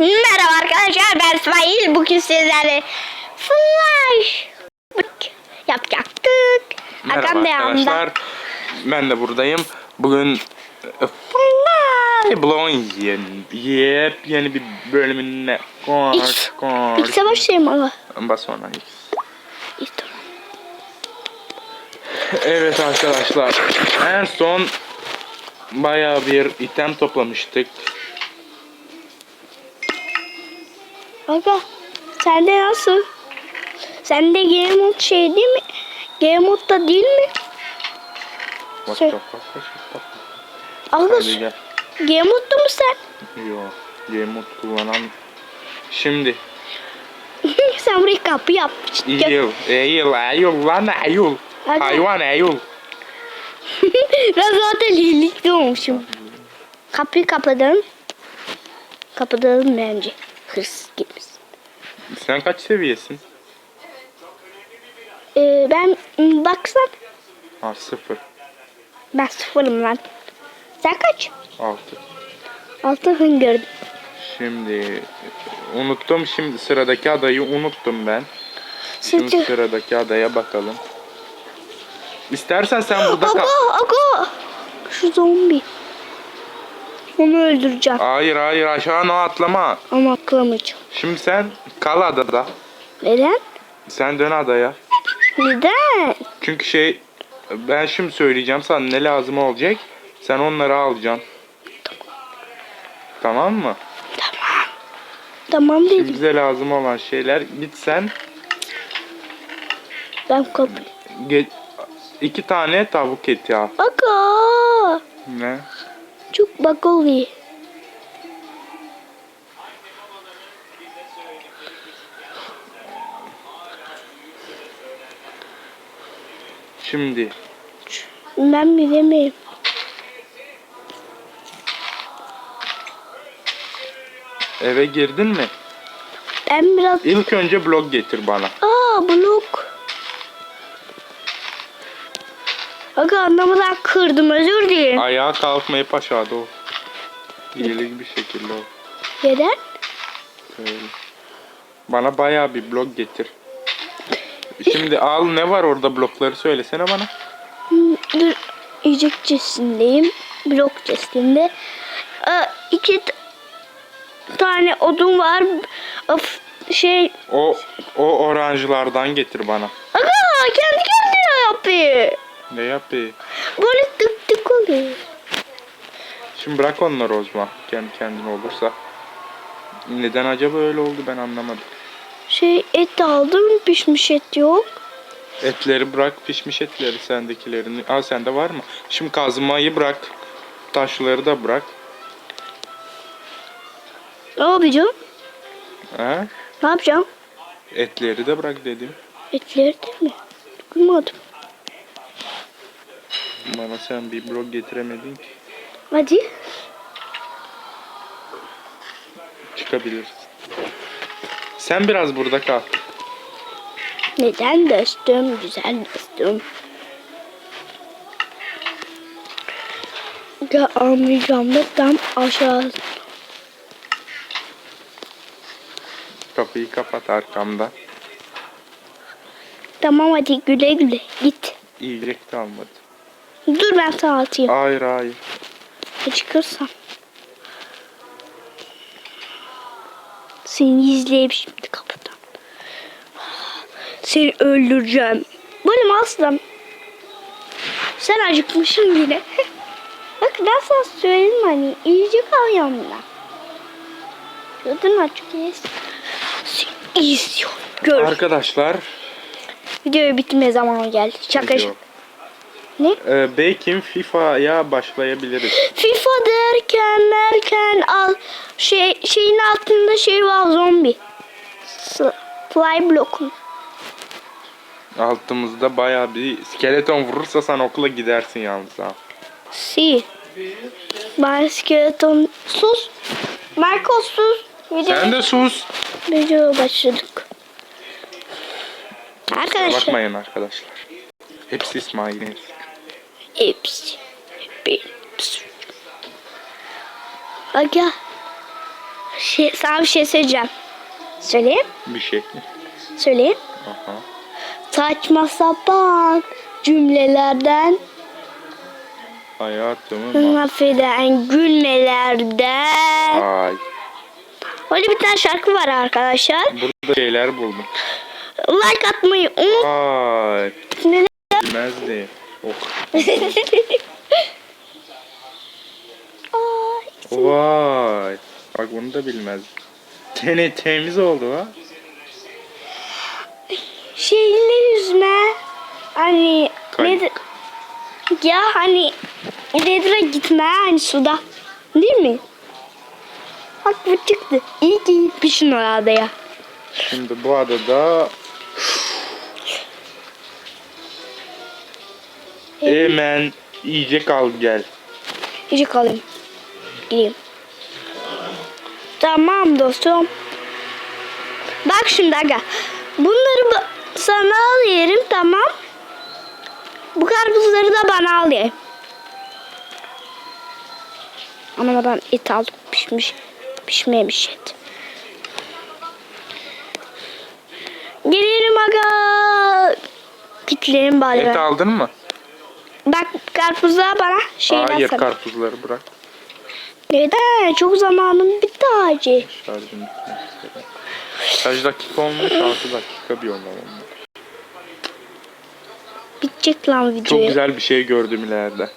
Merhaba arkadaşlar ben İsmail. Bugün sizlerle flash yapacaktık. Merhaba arkadaşlar. Ben de buradayım. Bugün e, Fly Blown yeni, yepyeni bir bölümüne koş koş. ilk savaştayım ama. Bas sonra X. İlk. Evet arkadaşlar. En son bayağı bir item toplamıştık. Aga sende nasıl? Sende game mode şey değil mi? Game modda değil mi? What Şey- fuck? Aga game modda mı sen? Yo. Game mode kullanan. Şimdi. sen buraya kapı yap. Eğil. Eğil. Eğil lan eğil. Hayvan eğil. ben zaten lilikli olmuşum. Kapıyı kapadım. Kapatalım bence. Hırsız girmesin. Sen kaç seviyesin? Ee, ben m, baksan Ha sıfır. ben sıfırım lan. Sen kaç? Altı. Altı hın gördüm. Şimdi unuttum şimdi sıradaki adayı unuttum ben. Şimdi Şimdi sıradaki adaya bakalım. İstersen sen burada Aga kal. aga. Şu zombi. Onu öldüreceğim. Hayır hayır aşağı atlama. Ama atlamayacağım. Şimdi sen kal adada. Neden? Sen dön adaya. Neden? Çünkü şey ben şimdi söyleyeceğim sana ne lazım olacak. Sen onları alacaksın. Tamam mı? Tamam. Tamam Şimdi dedim. bize lazım olan şeyler git sen Ben kapı. ge- iki tane tavuk eti al. Aga. Ne? Çok bak oluyor. Şimdi Ben bilemeyim. eve girdin mi? Ben biraz... İlk önce blok getir bana. Aa blok. Aga anlamadan kırdım özür dilerim. Ayağa kalkmayıp aşağıda ol. İyilik bir şekilde ol. Neden? Öyle. Bana bayağı bir blok getir. Şimdi al ne var orada blokları söylesene bana. Dur. Yiyecek chestindeyim. Blok chestinde. Aa, iki tane odun var. Of, şey. O o oranjlardan getir bana. Aga kendi kendine yapıyor. Ne yapayım? Böyle tık tık oluyor. Şimdi bırak onları o zaman. Kendi kendine olursa. Neden acaba öyle oldu ben anlamadım. Şey et aldım pişmiş et yok. Etleri bırak pişmiş etleri sendekilerini. Aa sende var mı? Şimdi kazmayı bırak. Taşları da bırak. Ne yapacağım? He? Ne yapacağım? Etleri de bırak dedim. Etleri de mi? Duymadım. Bana sen bir blok getiremedin ki. Hadi. Çıkabilirsin. Sen biraz burada kal. Neden dostum? Güzel dostum. Ya almayacağım da tam aşağı. Kapıyı kapat arkamda. Tamam hadi güle güle git. Yiyecek de almadı. Dur ben sana atayım. Hayır hayır. Çıkırsam. Seni izleyip şimdi kapıdan. Seni öldüreceğim. Böyle aslan. Sen acıkmışsın yine. Bak ben sana söyledim hani iyice kal yanımda. Gördün mü açık yes. İzliyor. Gör. Arkadaşlar Video bitme zamanı geldi. Şaka şaka. Ne? Ee, belki FIFA'ya başlayabiliriz. FIFA derken derken al şey şeyin altında şey var zombi. Fly block'un. Altımızda bayağı bir skeleton vurursa sen okula gidersin yalnız ha. Si. Ben skeleton sus. Marco sus. Video, Sen de sus. video başladık. Arkadaşlar Bakmayın arkadaşlar. Hepsi İsmail'in. Hepsi benim suçum. Aga Şey, sana bir şey söyleyeceğim. Söyleyeyim. Bir şey. Söyleyeyim. Aha. Saçma sapan cümlelerden Hayatımın affeden gülmelerden. Ay. Öyle bir tane şarkı var arkadaşlar. Burada şeyler buldum. Like atmayı Ay. unutmayın. Bilmezdi. Oh. Ay, Vay. Bak bunu da bilmez. Tene temiz oldu ha. Şeyle yüzme. Hani nedir? Ya hani Nedir'e gitme hani suda. Değil mi? Bak bu çıktı. İyi ki gitmişsin orada ya. Şimdi bu adada hemen yiyecek al gel. İyice kalayım. Gideyim. Tamam dostum. Bak şimdi aga. Bunları sana alayım tamam. Bu karpuzları da bana alayım. Ama ben et aldım pişmiş. Pişmemiş et. Gelirim aga. Kitlerim bari. Et ben. aldın mı? Bak karpuzlar bana şeyden Hayır sana. karpuzları bırak. Neden? Çok zamanım bitti acı. Şarjım bitmek üzere. Kaç dakika olmuş? 6 dakika bir yollama. Bitecek lan video. Çok güzel bir şey gördüm ileride.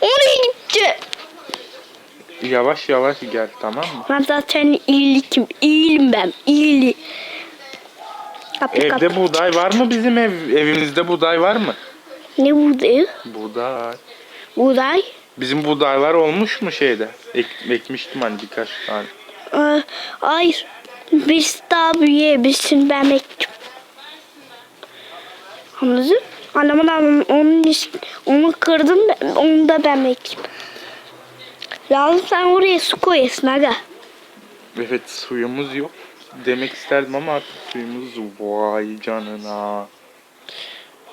Oraya gitti. Yavaş yavaş gel tamam mı? Ben zaten iyilikim. İyiyim ben. İyili. Kapı kapı. Evde buğday var mı bizim ev evimizde buğday var mı? Ne buğdayı? Buğday. Buğday. Bizim buğdaylar olmuş mu şeyde? Ek, ekmiştim hani birkaç tane. Ee, hayır. Biz daha büyüyebilsin ben bekliyorum. Anladın? Anlamadan onun is- onu kırdım ben, onu da ben bekliyorum. Lazım sen oraya su koyasın aga. Evet suyumuz yok. Demek isterdim ama artık suyumuz vay canına.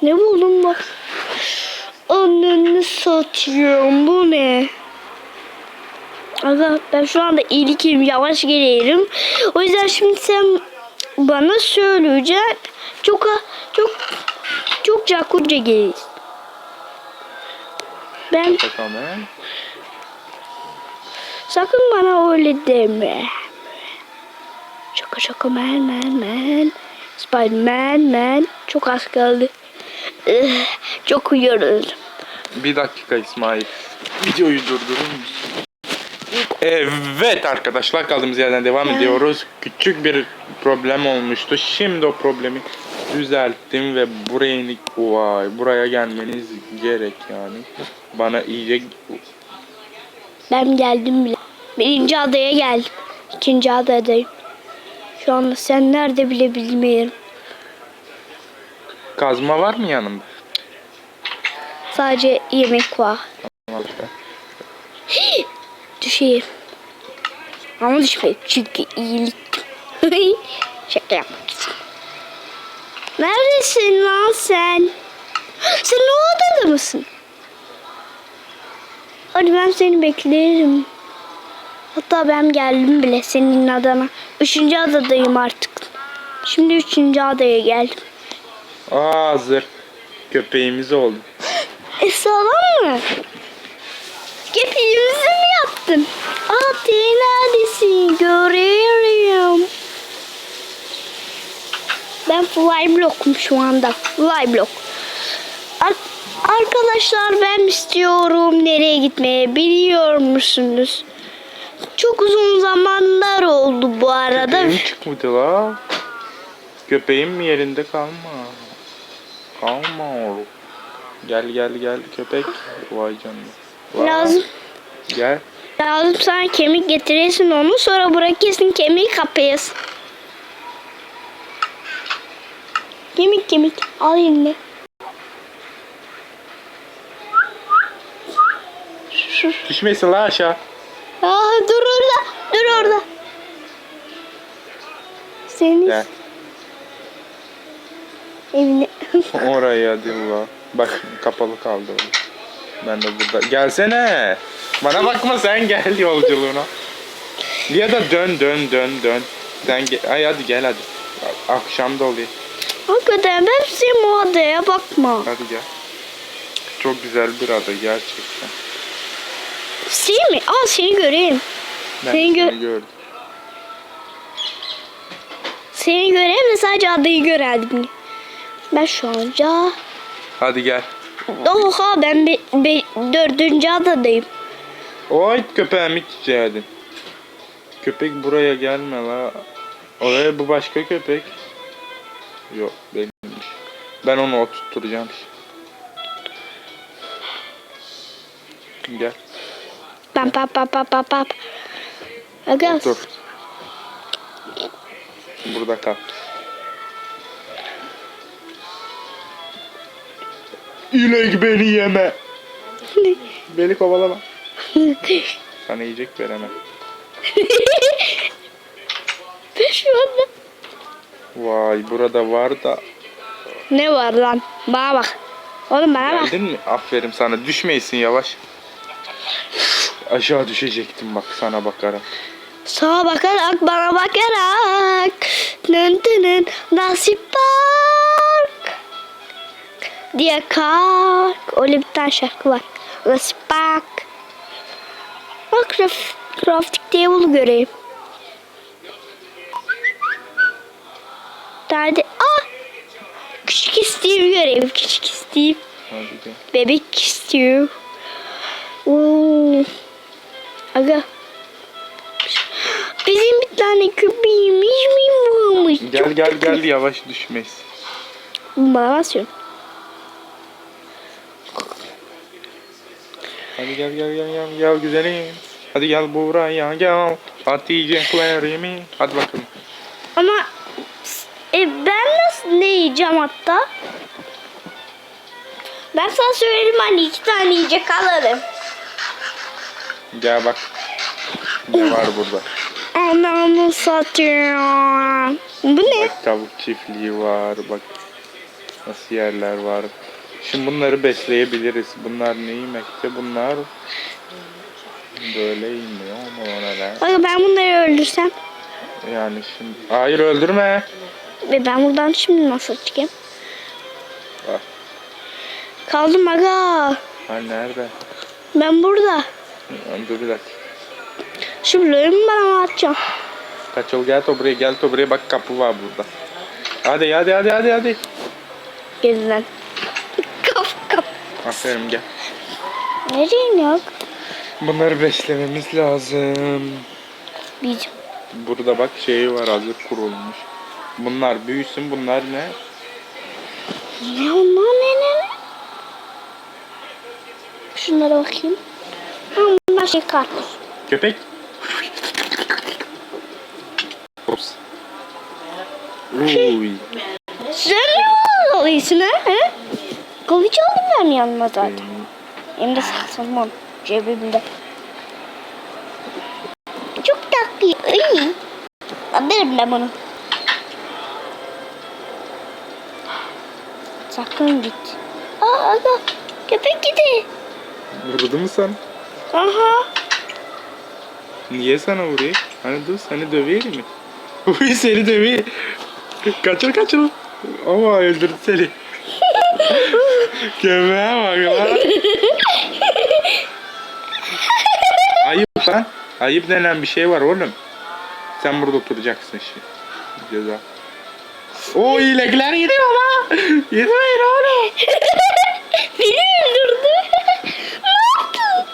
Ne buldum bak. Ananı satıyorum. Bu ne? Aga ben şu anda iyilikim yavaş geliyorum. O yüzden şimdi sen bana söyleyeceksin. Çok çok çok cakurca geliyorsun. Ben sakın bana öyle deme. Şaka şaka man man man. Spiderman man. Çok az kaldı. Ih, Çok uyuyoruz. Bir dakika İsmail. Videoyu durdurur musun? Evet arkadaşlar kaldığımız yerden devam ediyoruz. Küçük bir problem olmuştu. Şimdi o problemi düzelttim ve buraya. Vay buraya gelmeniz gerek yani. Bana iyice Ben geldim bile. Birinci adaya geldim. İkinci adadayım. Şu anda sen nerede bile bilmiyorum. Kazma var mı yanımda? Sadece yemek var. Tamam işte. Düşeyim. Ama düşmeyeyim çünkü iyilik. Şaka yapmak için. Neredesin lan sen? Sen o adada mısın? Hadi ben seni beklerim. Hatta ben geldim bile senin adana. Üçüncü adadayım artık. Şimdi üçüncü adaya geldim. Aa hazır. Köpeğimiz oldu. E sağlam mı? Köpeğimizi mi yaptın? Ati neredesin? Görüyorum. Ben Flyblock'um şu anda. Flyblock. Ar- arkadaşlar ben istiyorum nereye gitmeye biliyor musunuz? Çok uzun zamanlar oldu bu arada. Köpeğim çıkmadı la. Köpeğim mi yerinde kalma. Kalma oğlum. Gel gel gel köpek. Vay canına. Vay. Lazım. Gel. Lazım sana kemik getiresin onu sonra bırakırsın kemiği kapayasın. Kemik kemik al eline. Düşmesin la aşağı. Aa, dur orada dur orada. Senin Gel. Evine. Oraya hadi ula. Bak kapalı kaldı orada. Ben de burada. Gelsene. Bana bakma sen gel yolculuğuna. Ya da dön dön dön dön. Sen ge- Ay hadi gel hadi. Akşam da oluyor. Hakikaten ben senin o adaya bakma. Hadi gel. Çok güzel bir ada gerçekten. Seni mi? Aa seni göreyim. Ben Seni gö- seni gördüm. Seni göreyim de sadece adayı görelim. Ben şu anca... Hadi gel. Oha ben be, be, dördüncü adadayım. Oy köpeğim hiç edin. Köpek buraya gelme la. Oraya bu başka köpek. Yok benimmiş. Ben onu oturtturacağım. Gel Pam pam pam pam pam pam. Otur. Burada kal. İnek beni yeme. Beni kovalama. Sana yiyecek veremem. şu anda... Vay burada var da. Ne var lan? Bana bak. Oğlum bana bak. Geldin mi? Aferin sana. Düşmeysin yavaş. Aşağı düşecektim bak sana bakarak. Sağa bakarak bana bakarak. Nın tının nasip park. Diye kalk. Öyle bir tane şarkı var. Nasip park. Bak diye bunu göreyim. Nerede? Aa! Küçük isteğimi göreyim. Küçük gel. Bebek istiyor. Oo. Aga. Bizim bir tane köpeğimiz mi varmış? Gel Çok gel gel yavaş düşmeyiz. Bana basıyorum. Hadi gel gel gel gel gel güzelim. Hadi gel buraya gel. Hatice Clary'mi. Hadi bakalım. Ama e, ben nasıl ne yiyeceğim hatta? Ben sana söyledim hani iki tane yiyecek alırım. Gel bak. Ne var burada? Anamı satıyorum. Bu ne? Bak tavuk çiftliği var. Bak nasıl yerler var. Şimdi bunları besleyebiliriz. Bunlar ne yemekte? Bunlar böyle yemiyor ama o neler? Aga ben bunları öldürsem. Yani şimdi... Hayır öldürme. Ve ben buradan şimdi nasıl çıkayım? Bak. Kaldım aga. Ha nerede? Ben burada. Dur bir dakika. Şu bloğumu bana atacağım. Kaçıl gel to buraya gel to buraya bak kapı var burada. Hadi hadi hadi hadi hadi. Gezden. Aferin gel. Nereye yok? Bunları beslememiz lazım. Bizim. Burada bak şey var hazır kurulmuş. Bunlar büyüsün bunlar ne? Ne onlar ne ne? Şunlara bakayım. Ha, bunlar şey karpuz. Köpek. Ops. Uy. Sen ne alıyorsun ha? Kılıç aldım ben yanıma zaten. Hem de saksımın cebimde. Çok tatlı. Ay. Alırım ben bunu. Sakın git. Aa aga. Köpek gidi. Vurdu mu sen? Aha. Niye sana vuruyor? Hani dur seni döveyim mi? Uy seni döveyim. Kaçır kaçır. Ama öldürdü seni. Köpeğe bak lan. Ayıp lan. Ayıp denen bir şey var oğlum. Sen burada oturacaksın şimdi. Ceza. O ilekler gidiyor lan. Gitmeyin oğlum. Beni öldürdü. ne yaptı?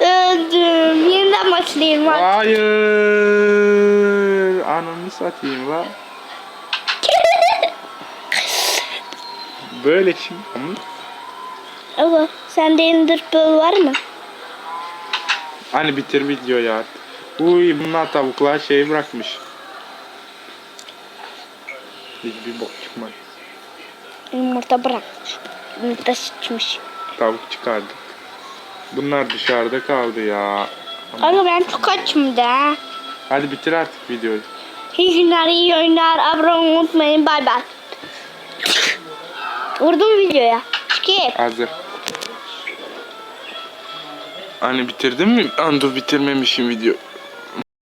Öldüm. Yeniden başlayayım. Hayır. Ananı satayım la. Böyle şimdi. Ama Ama sende Ender Pearl var mı? Hani bitir videoyu artık. Uy bunlar tavuklar şey bırakmış. Hiçbir bok çıkmadı. Yumurta bırakmış. Yumurta sıçmış. Tavuk çıkardık. Bunlar dışarıda kaldı ya. Aga ben çok açım da. Hadi bitir artık videoyu. İyi günler, iyi oyunlar. Abone olmayı unutmayın. Bay bay. Vurdum videoya. Skip. Hazır. Hani bitirdin mi? An dur bitirmemişim video.